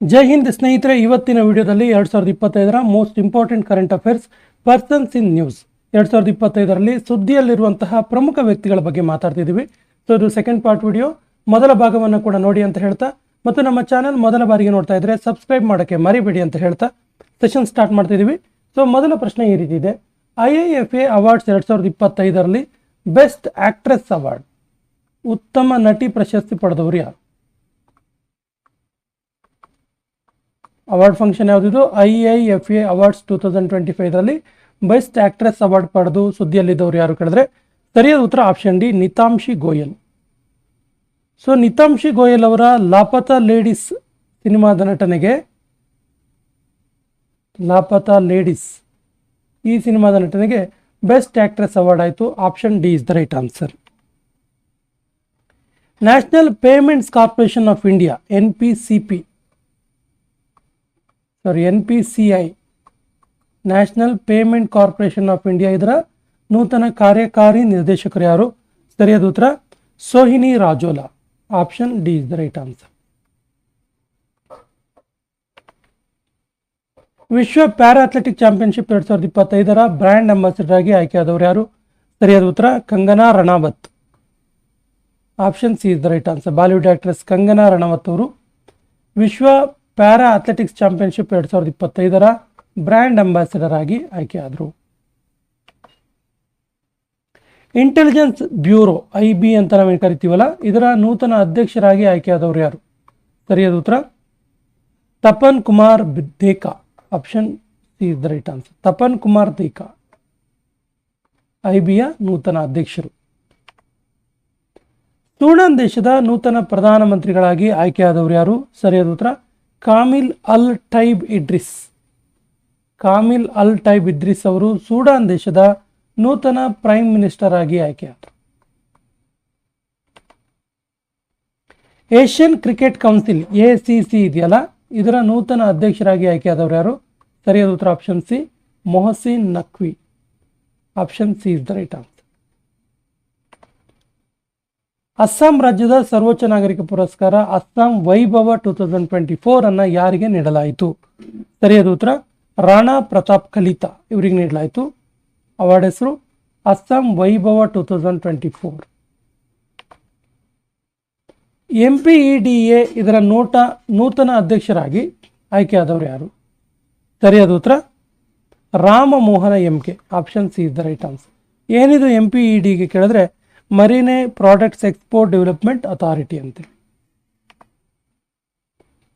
ಜೈ ಹಿಂದ್ ಸ್ನೇಹಿತರೆ, ಇವತ್ತಿನ ವಿಡಿಯೋದಲ್ಲಿ ಎರಡು ಸಾವಿರದ ಇಪ್ಪತ್ತೈದರ most important current affairs persons in news ಎರಡು ಸಾವಿರದ ಇಪ್ಪತ್ತೈದರಲ್ಲಿ ಸುದ್ದಿಯಲ್ಲಿರುವಂತಹ ಪ್ರಮುಖ ವ್ಯಕ್ತಿಗಳ ಬಗ್ಗೆ ಮಾತಾಡ್ತಿದ್ದೀವಿ. ಸೊ ಇದು ಸೆಕೆಂಡ್ ಪಾರ್ಟ್ ವಿಡಿಯೋ ಮೊದಲ ಭಾಗವನ್ನು ಕೂಡ ನೋಡಿ ಅಂತ ಹೇಳ್ತಾ, ಮತ್ತು ನಮ್ಮ ಚಾನಲ್ ಮೊದಲ ಬಾರಿಗೆ ನೋಡ್ತಾ ಇದ್ರೆ ಸಬ್ಸ್ಕ್ರೈಬ್ ಮಾಡೋಕ್ಕೆ ಮರಿಬೇಡಿ ಅಂತ ಹೇಳ್ತಾ ಸೆಷನ್ ಸ್ಟಾರ್ಟ್ ಮಾಡ್ತಿದ್ದೀವಿ. ಸೊ ಮೊದಲ ಪ್ರಶ್ನೆ ಈ ರೀತಿ ಇದೆ. I I F A awards ಎರಡು ಸಾವಿರದ ಇಪ್ಪತ್ತೈದರಲ್ಲಿ ಬೆಸ್ಟ್ ಆಕ್ಟ್ರೆಸ್ ಅವಾರ್ಡ್ ಉತ್ತಮ ನಟಿ ಪ್ರಶಸ್ತಿ ಪಡೆದವರು ಯಾರು? Award function ಯಾವುದಿದು? I I F A awards two thousand twenty ಫೈವ್ರಲ್ಲಿ best actress award ಪಡೆದು ಸುದ್ದಿಯಲ್ಲಿದ್ದವರು ಯಾರು ಕೇಳಿದ್ರೆ, ಸರಿಯಾದ ಉತ್ತರ option D Nitanshi Goel. So Nitanshi Goel ಅವರ ಲಾಪತಾ ಲೇಡೀಸ್ ಸಿನಿಮಾದ ನಟನೆಗೆ, ಲಾಪತಾ ಲೇಡೀಸ್ ಈ ಸಿನಿಮಾದ ನಟನೆಗೆ ಬೆಸ್ಟ್ ಆಕ್ಟ್ರೆಸ್ ಅವಾರ್ಡ್ ಆಯಿತು. Option D is the right answer national payments corporation of India N P C P sorry, N P C I, national payment corporation of India ಇದರ ನೂತನ ಕಾರ್ಯಕಾರಿ ನಿರ್ದೇಶಕರು ಯಾರು? ಸರಿಯಾದ ಉತ್ತರ, Sohini Rajola. Option D is the right answer. ವಿಶ್ವ para athletic championship ಎರಡು ಸಾವಿರದ ಇಪ್ಪತ್ತೈದರ ಬ್ರ್ಯಾಂಡ್ ಅಂಬಾಸಿಡರ್ ಆಗಿ ಆಯ್ಕೆಯಾದವರು ಯಾರು? ಸರಿಯಾದ ಉತ್ತರ, Kangana Ranaut. Option C is the right answer. Bollywood actress Kangana Ranaut ಅವರು ವಿಶ್ವ ಪ್ಯಾರಾ ಅಥ್ಲೆಟಿಕ್ಸ್ ಚಾಂಪಿಯನ್ಶಿಪ್ ಎರಡು ಸಾವಿರದ ಇಪ್ಪತ್ತೈದರ ಬ್ರ್ಯಾಂಡ್ ಅಂಬಾಸಿಡರ್ ಆಗಿ ಆಯ್ಕೆಯಾದರು. ಇಂಟೆಲಿಜೆನ್ಸ್ ಬ್ಯೂರೋ ಐ ಬಿ ಅಂತ ನಾವೇನು ಕರಿತೀವಲ್ಲ, ಇದರ ನೂತನ ಅಧ್ಯಕ್ಷರಾಗಿ ಆಯ್ಕೆಯಾದವರು ಯಾರು? ಸರಿಯಾದ ಉತ್ತರ? Tapan Kumar Deka option C is the right answer Tapan Kumar Deka I ಬಿಯ ನೂತನ ಅಧ್ಯಕ್ಷರು. ಸೂಡಾನ್ ದೇಶದ ನೂತನ ಪ್ರಧಾನಮಂತ್ರಿಗಳಾಗಿ ಆಯ್ಕೆಯಾದವರು ಯಾರು? ಸರಿಯಾದ ಉತ್ತರ? ಕಾಮಿಲ್ ಅಲ್ ಟೈಬ್ ಇಡ್ರಿಸ್. ಕಾಮಿಲ್ ಅಲ್ ಟೈಬ್ ಇದ್ರಿಸ್ ಅವರು ಸೂಡಾನ್ ದೇಶದ ನೂತನ ಪ್ರೈಮ್ ಮಿನಿಸ್ಟರ್ ಆಗಿ ಆಯ್ಕೆಯಾದರು. Asian cricket council, A C C ಇದೆಯಲ್ಲ? ಇದರ ನೂತನ ಅಧ್ಯಕ್ಷರಾಗಿ ಆಯ್ಕೆಯಾದವರು ಯಾರು? ಸರಿಯಾದ ಉತ್ತರ option C Mohsin Naqvi. Option C is the right answer. Assam ರಾಜ್ಯದ ಸರ್ವೋಚ್ಚ ನಾಗರಿಕ ಪುರಸ್ಕಾರ Assam Vaibhav two thousand twenty four ಅನ್ನ ಯಾರಿಗೆ ನೀಡಲಾಯಿತು? ಸರಿಯಾದ ಉತ್ತರ, ರಾಣಾ ಪ್ರತಾಪ್ ಕಲಿತಾ ಇವರಿಗೆ ನೀಡಲಾಯಿತು. ಅವಾರ್ಡ್ ಹೆಸರು Assam Vaibhav two thousand twenty four. M P E D A ಇದರ ನೋಟ ನೂತನ ಅಧ್ಯಕ್ಷರಾಗಿ ಆಯ್ಕೆಯಾದವರು ಯಾರು? ಸರಿಯಾದ ಉತ್ತರ, Ramamohan M K, option C is the right answer. ಏನಿದು ಎಂ ಪಿ ಇ ಡಿಗೆ ಕೇಳಿದ್ರೆ marine products export development authority ಅಂತ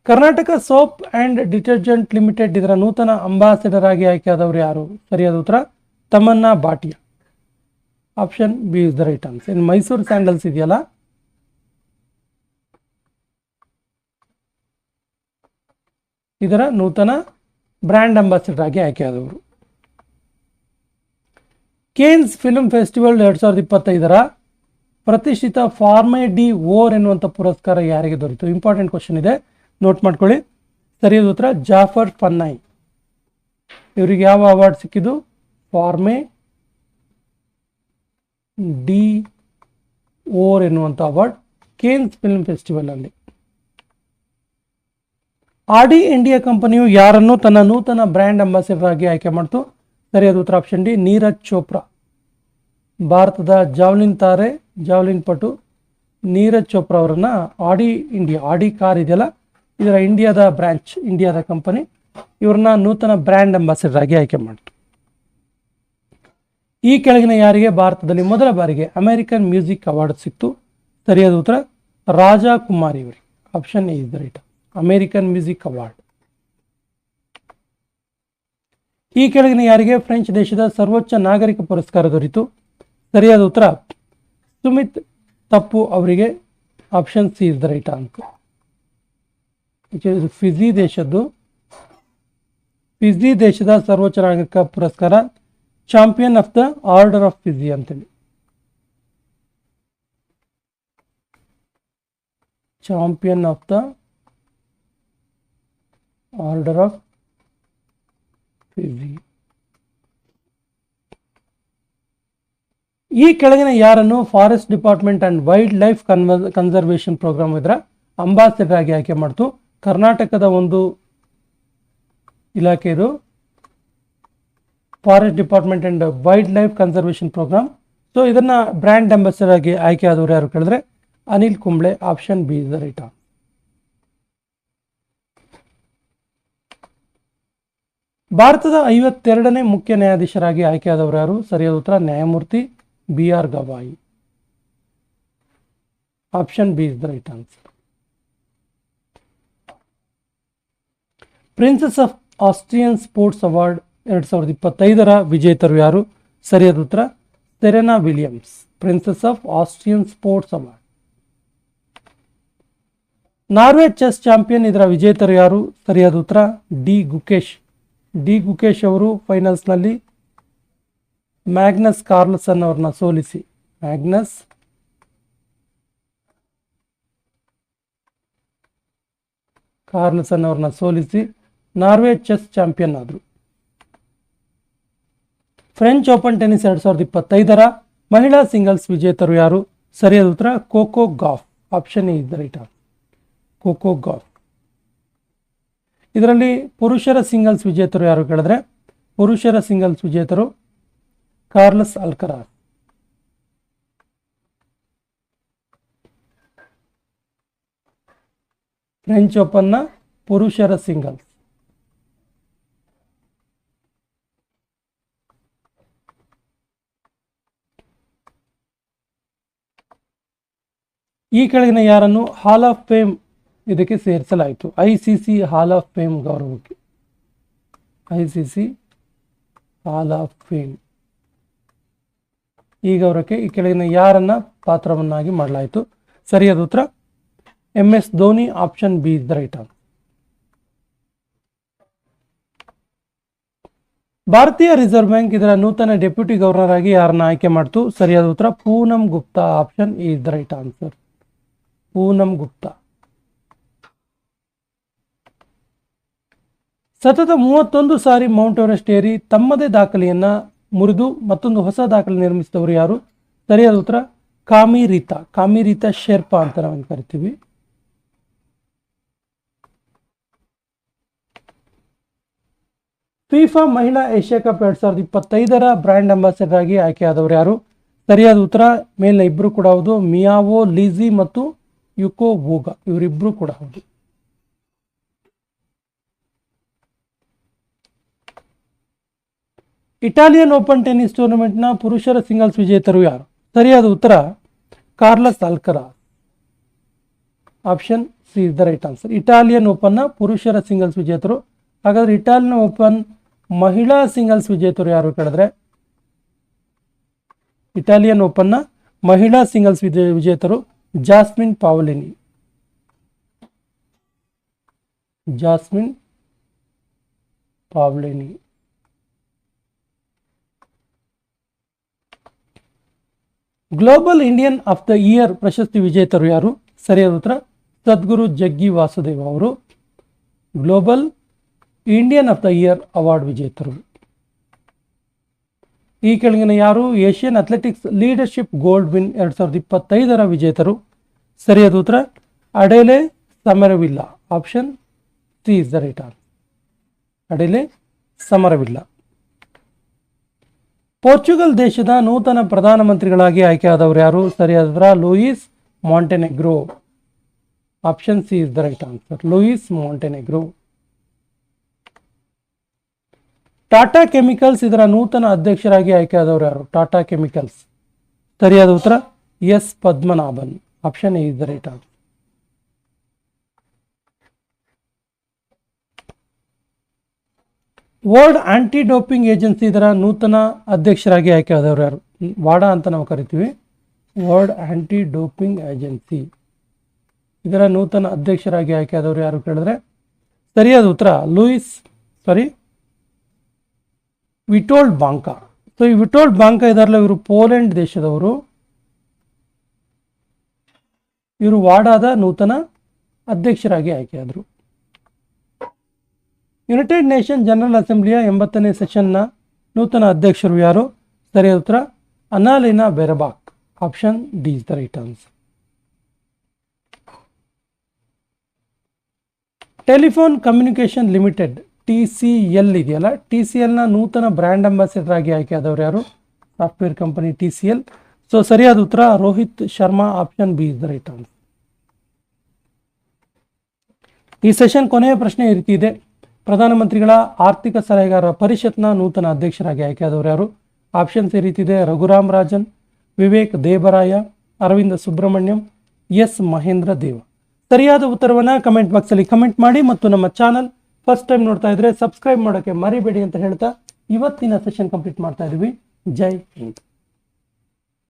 Karnataka soap and detergent limited ಇದರ ನೂತನ ಅಂಬಾಸಿಡರ್ ಆಗಿ ಆಯ್ಕೆಯಾದವರು ಯಾರು? ಸರಿಯಾದ ಉತ್ತರ, Tamannaah Bhatia option B is the right answer. ಇನ್ನು ಮೈಸೂರು ಸ್ಯಾಂಡಲ್ಸ್ ಇದೆಯಲ್ಲ? ಇದರ ನೂತನ ಬ್ರ್ಯಾಂಡ್ ಅಂಬಾಸಿಡರ್ ಆಗಿ ಆಯ್ಕೆಯಾದವರು. ಕೇನ್ಸ್ ಫಿಲ್ಮ್ ಫೆಸ್ಟಿವಲ್ ಎರಡು ಸಾವಿರದ ಇಪ್ಪತ್ತೈದರ ಪ್ರತಿಷ್ಠಿತ ಫಾರ್ಮೆ ಡಿ ಓರ್ ಎನ್ನುವಂಥ ಪುರಸ್ಕಾರ ಯಾರಿಗೆ ದೊರೆಯಿತು ಇಂಪಾರ್ಟೆಂಟ್ ಕ್ವಶನ್ ಇದೆ. ನೋಟ್ ಮಾಡ್ಕೊಳ್ಳಿ. ಸರಿಯಾದ ಉತ್ತರ. ಜಾಫರ್ ಫನ್ನಾಯಿ ಇವರಿಗೆ ಯಾವ ಅವಾರ್ಡ್ ಸಿಕ್ಕಿದ್ದು? ಫಾರ್ಮೆ ಡಿ ಓರ್ ಎನ್ನುವಂಥ ಅವಾರ್ಡ್ ಕೇನ್ಸ್ ಫಿಲ್ಮ್ ಫೆಸ್ಟಿವಲ್ ಅಲ್ಲಿ. ಆಡಿ ಇಂಡಿಯಾ ಕಂಪನಿಯು ಯಾರನ್ನು ತನ್ನ ನೂತನ ಬ್ರ್ಯಾಂಡ್ ಅಂಬಾಸಿಡರ್ ಆಗಿ ಆಯ್ಕೆ ಮಾಡ್ತು? ಸರಿಯಾದ ಉತ್ತರ. Option D, Neeraj Chopra. ಭಾರತದ ಜಾವ್ಲಿನ್ ತಾರೆ, ಜಾವ್ಲಿನ್ ಪಟು, ನೀರಜ್ ಚೋಪ್ರಾ ಅವರನ್ನ ಆಡಿ ಇಂಡಿಯಾ, ಆಡಿ ಕಾರ್ ಇದೆಯಲ್ಲ, ಇದರ ಇಂಡಿಯಾದ ಬ್ರಾಂಚ್, ಇಂಡಿಯಾದ ಕಂಪನಿ, ಇವ್ರನ್ನ ನೂತನ ಬ್ರ್ಯಾಂಡ್ ಅಂಬಾಸಿಡರ್ ಆಗಿ ಆಯ್ಕೆ ಮಾಡಿತು. ಈ ಕೆಳಗಿನ ಯಾರಿಗೆ ಭಾರತದಲ್ಲಿ ಮೊದಲ ಬಾರಿಗೆ ಅಮೆರಿಕನ್ ಮ್ಯೂಸಿಕ್ ಅವಾರ್ಡ್ ಸಿಕ್ತು? ಸರಿಯಾದ ಉತ್ತರ, ರಾಜಾ ಕುಮಾರ್ ಇವರಿಗೆ option A is right. American music award. ಈ ಕೆಳಗಿನ ಯಾರಿಗೆ ಫ್ರೆಂಚ್ ದೇಶದ ಸರ್ವೋಚ್ಚ ನಾಗರಿಕ ಪುರಸ್ಕಾರ ದೊರೆಯಿತು ಸರಿಯಾದ ಉತ್ತರ, ಸುಮಿತ್ ತಪ್ಪು, ಅವರಿಗೆ option C is the right answer Fiji ದೇಶದ್ದು Fiji ದೇಶದ ಸರ್ವೋಚ್ಚ ನಾಗರಿಕ ಪುರಸ್ಕಾರ champion of the order of Fiji ಅಂತೇಳಿ. Champion of the order of Fiji ಈ ಕೆಳಗಿನ ಯಾರನ್ನು forest department and wildlife con conservation programme ಇದರ ಅಂಬಾಸಿಡರ್ ಆಗಿ ಆಯ್ಕೆ ಮಾಡ್ತು. ಕರ್ನಾಟಕದ ಒಂದು ಇಲಾಖೆ ಇದು. Forest department and wildlife conservation programme so ಇದನ್ನು ಬ್ರ್ಯಾಂಡ್ ಅಂಬಾಸಿಡರ್ ಆಗಿ ಆಯ್ಕೆ ಆದವರು ಯಾರು ಕೇಳಿದ್ರೆ Anil Kumble option B is right ಭಾರತದ ಐವತ್ತೆರಡನೇ ಮುಖ್ಯ ನ್ಯಾಯಾಧೀಶರಾಗಿ ಆಯ್ಕೆಯಾದವರು ಯಾರು? ಸರಿಯಾದ ಉತ್ತರ, ನ್ಯಾಯಮೂರ್ತಿ B R Gavai. Option B is the right answer princess of Austrian sports award ಎರಡು ಸಾವಿರದ ಇಪ್ಪತ್ತೈದರ ವಿಜೇತರು ಯಾರು? ಸರಿಯಾದ ಉತ್ತರ Serena Williams princess of Austrian sports award Norway chess champion ಇದರ ವಿಜೇತರು ಯಾರು? ಸರಿಯಾದ ಉತ್ತರ, ಡಿ ಗುಕೇಶ್. ಡಿ ಗುಕೇಶ್ ಅವರು ಫೈನಲ್ಸ್ನಲ್ಲಿ ಮ್ಯಾಗ್ನಸ್ ಕಾರ್ಲ್ಸನ್ ಅವ್ರನ್ನ ಸೋಲಿಸಿ. ಮ್ಯಾಗ್ನಸ್ ಕಾರ್ಲ್ಸನ್ ಅವ್ರನ್ನ ಸೋಲಿಸಿ. ನಾರ್ವೆ ಚೆಸ್ ಚಾಂಪಿಯನ್ ಆದರು. ಫ್ರೆಂಚ್ ಓಪನ್ ಟೆನ್ನಿಸ್ ಎರಡು ಸಾವಿರದ ಇಪ್ಪತ್ತೈದರ ಮಹಿಳಾ ಸಿಂಗಲ್ಸ್ ವಿಜೇತರು ಯಾರು? ಸರಿಯಾದ ಉತ್ತರ Coco Gauff option A the right Coco Gauff ಇದರಲ್ಲಿ ಪುರುಷರ ಸಿಂಗಲ್ಸ್ ವಿಜೇತರು ಯಾರು ಕೇಳಿದ್ರೆ? ಪುರುಷರ ಸಿಂಗಲ್ಸ್ ವಿಜೇತರು ಕಾರ್ಲಸ್ ಅಲ್ಕರಾಸ್. ಫ್ರೆಂಚ್ ಓಪನ್ನ ಪುರುಷರ ಸಿಂಗಲ್ಸ್. ಈ ಕೆಳಗಿನ ಯಾರನ್ನು ಹಾಲ್ ಆಫ್ ಫೇಮ್ ಇದಕ್ಕೆ ಸೇರಿಸಲಾಯಿತು. I C C hall of fame ಗೌರವಕ್ಕೆ. I C C hall of fame. ಈ ಗೌರವಕ್ಕೆ ಈ ಕೆಳಗಿನ ಯಾರನ್ನ ಪಾತ್ರವನ್ನಾಗಿ ಮಾಡಲಾಯಿತು. ಸರಿಯಾದ ಉತ್ತರ? M S Dhoni option B is the right answer ಭಾರತೀಯ ರಿಸರ್ವ್ ಬ್ಯಾಂಕ್ ಇದರ ನೂತನ ಡೆಪ್ಯೂಟಿ ಗವರ್ನರ್ ಆಗಿ ಯಾರನ್ನ ಆಯ್ಕೆ ಮಾಡ್ತು? ಸರಿಯಾದ ಉತ್ತರ, Poonam Gupta option is the right answer Poonam Gupta. ಸತತ ಮೂವತ್ತೊಂದು ಸಾರಿ ಮೌಂಟ್ ಎವರೆಸ್ಟ್ ಏರಿ ತಮ್ಮದೇ ದಾಖಲೆಯನ್ನ ಮುರಿದು ಮತ್ತೊಂದು ಹೊಸ ದಾಖಲೆ ನಿರ್ಮಿಸಿದವರು ಯಾರು? ಸರಿಯಾದ ಉತ್ತರ ಕಾಮಿ ರೀತಾ ಕಾಮಿ ರೀತಾ ಶೇರ್ಪಾ ಅಂತ ನಾವೇನು ಕರಿತೀವಿ. ಫಿಫಾ ಮಹಿಳಾ ಏಷ್ಯಾ ಕಪ್ ಎರಡ್ ಸಾವಿರದ ಇಪ್ಪತ್ತೈದರ ಬ್ರ್ಯಾಂಡ್ ಅಂಬಾಸಿಡರ್ ಆಗಿ ಆಯ್ಕೆಯಾದವರು ಯಾರು? ಸರಿಯಾದ ಉತ್ತರ ಮೇಲಿನ ಇಬ್ಬರು ಕೂಡ ಹೌದು. ಮಿಯಾವೋ, ಲೀಜಿ ಮತ್ತು ಯುಕೋ ವೂಗಾ. ಇವರಿಬ್ಬರು ಕೂಡ ಹೌದು. ಇಟಾಲಿಯನ್ ಓಪನ್ ಟೆನ್ನಿಸ್ ಟೂರ್ನಮೆಂಟ್ನ ಪುರುಷರ ಸಿಂಗಲ್ಸ್ ವಿಜೇತರು ಯಾರು? ಸರಿಯಾದ ಉತ್ತರ, Carlos Alcaraz option C is the right answer. Italian ಓಪನ್ನ ಪುರುಷರ ಸಿಂಗಲ್ಸ್ ವಿಜೇತರು. ಹಾಗಾದ್ರೆ ಇಟಾಲಿಯನ್ ಓಪನ್ ಮಹಿಳಾ ಸಿಂಗಲ್ಸ್ ವಿಜೇತರು ಯಾರು ಕೇಳಿದ್ರೆ? ಇಟಾಲಿಯನ್ ಓಪನ್ನ ಮಹಿಳಾ ಸಿಂಗಲ್ಸ್ ವಿಜೇ, ವಿಜೇತರು Jasmine Paolini. Jasmine Paolini. Global Indian of the year ಪ್ರಶಸ್ತಿ ವಿಜೇತರು ಯಾರು? ಸರಿಯಾದ ಉತ್ತರ, ಸದ್ಗುರು ಜಗ್ಗಿ ವಾಸುದೇವ ಅವರು. Global Indian of the year award ವಿಜೇತರು. ಈ ಕೆಳಗಿನ ಯಾರು? Asian athletics leadership gold win ಎರಡು ಸಾವಿರದ ಇಪ್ಪತ್ತೈದರ ವಿಜೇತರು. ಸರಿಯಾದ ಉತ್ತರ, Adille ಸಮರವಿಲ್ಲ. Option C is the right on ಅಡೆಲೆ ಸಮರವಿಲ್ಲ. Portugal ದೇಶದ ನೂತನ ಪ್ರಧಾನಮಂತ್ರಿಗಳಾಗಿ ಆಯ್ಕೆಯಾದವರು ಯಾರು? ಸರಿಯಾದ ಉತ್ತರ Luis Montenegro. Option C is the right answer. Luis Montenegro. Tata chemicals ಇದರ ನೂತನ ಅಧ್ಯಕ್ಷರಾಗಿ ಆಯ್ಕೆಯಾದವರು ಯಾರು? ಟಾಟಾ ಕೆಮಿಕಲ್ಸ್. ಸರಿಯಾದ ಉತ್ತರ S Padmanabhan. Option A is the right answer. World anti doping agency ಇದರ ನೂತನ ಅಧ್ಯಕ್ಷರಾಗಿ ಆಯ್ಕೆಯಾದವರು ಯಾರು? ವಾಡಾ ಅಂತ ನಾವು ಕರಿತೀವಿ. ವರ್ಲ್ಡ್ ಆಂಟಿ ಡೋಪಿಂಗ್ ಏಜೆನ್ಸಿ ಇದರ ನೂತನ ಅಧ್ಯಕ್ಷರಾಗಿ ಆಯ್ಕೆಯಾದವರು ಯಾರು ಕೇಳಿದ್ರೆ? ಸರಿಯಾದ ಉತ್ತರ, ಲೂಯಿಸ್ ಸಾರಿ ವಿಟೋಲ್ಡ್ ಬಾಂಕಾ. ಸೊ ಈ ವಿಟೋಲ್ಡ್ ಬಾಂಕಾ ಇದಾರಲ್ಲ ಇವರು ಪೋಲೆಂಡ್ ದೇಶದವರು. ಇವರು ವಾಡಾದ ನೂತನ ಅಧ್ಯಕ್ಷರಾಗಿ ಆಯ್ಕೆಯಾದರು. ಯುನೈಟೆಡ್ ನೇಷನ್ ಜನರಲ್ ಅಸೆಂಬ್ಲಿಯ ಎಂಬತ್ತನೇ ಸೆಷನ್ನ ನೂತನ ಅಧ್ಯಕ್ಷರು ಯಾರು? ಸರಿಯಾದ ಉತ್ತರ, Annalena Baerbock. Option D is the right answer. Telephone communication limited, T C L ಇದೆಯಲ್ಲ? ಟಿ ಸಿ ಎಲ್ನ ನೂತನ ಬ್ರ್ಯಾಂಡ್ ಅಂಬಾಸಿಡರ್ ಆಗಿ ಆಯ್ಕೆಯಾದವರು ಯಾರು? Software company T C L. So ಸರಿಯಾದ ಉತ್ತರ, Rohit Sharma, option B is the right answer. ಈ session ಕೊನೆಯ ಪ್ರಶ್ನೆ ಈ ರೀತಿ ಇದೆ. ಪ್ರಧಾನಮಂತ್ರಿಗಳ ಆರ್ಥಿಕ ಸಲಹೆಗಾರ ಪರಿಷತ್ನ ನೂತನ ಅಧ್ಯಕ್ಷರಾಗಿ ಆಯ್ಕೆಯಾದವರು ಯಾರು? ಆಪ್ಷನ್ಸ್ ಈ ರೀತಿ ರಘುರಾಮ್ ರಾಜನ್, ವಿವೇಕ್ ದೇಬರಾಯ, ಅರವಿಂದ ಸುಬ್ರಹ್ಮಣ್ಯಂ, ಎಸ್ ಮಹೇಂದ್ರ ದೇವ. ಸರಿಯಾದ ಉತ್ತರವನ್ನು ಕಮೆಂಟ್ ಬಾಕ್ಸಲ್ಲಿ ಕಮೆಂಟ್ ಮಾಡಿ ಮತ್ತು ನಮ್ಮ ಚಾನಲ್ ಫಸ್ಟ್ ಟೈಮ್ ನೋಡ್ತಾ ಇದ್ರೆ ಸಬ್ಸ್ಕ್ರೈಬ್ ಮಾಡೋಕ್ಕೆ ಮರಿಬೇಡಿ ಅಂತ ಹೇಳ್ತಾ ಇವತ್ತಿನ ಸೆಷನ್ ಕಂಪ್ಲೀಟ್ ಮಾಡ್ತಾ ಇದ್ದೀವಿ ಜೈ ಹಿಂದ್.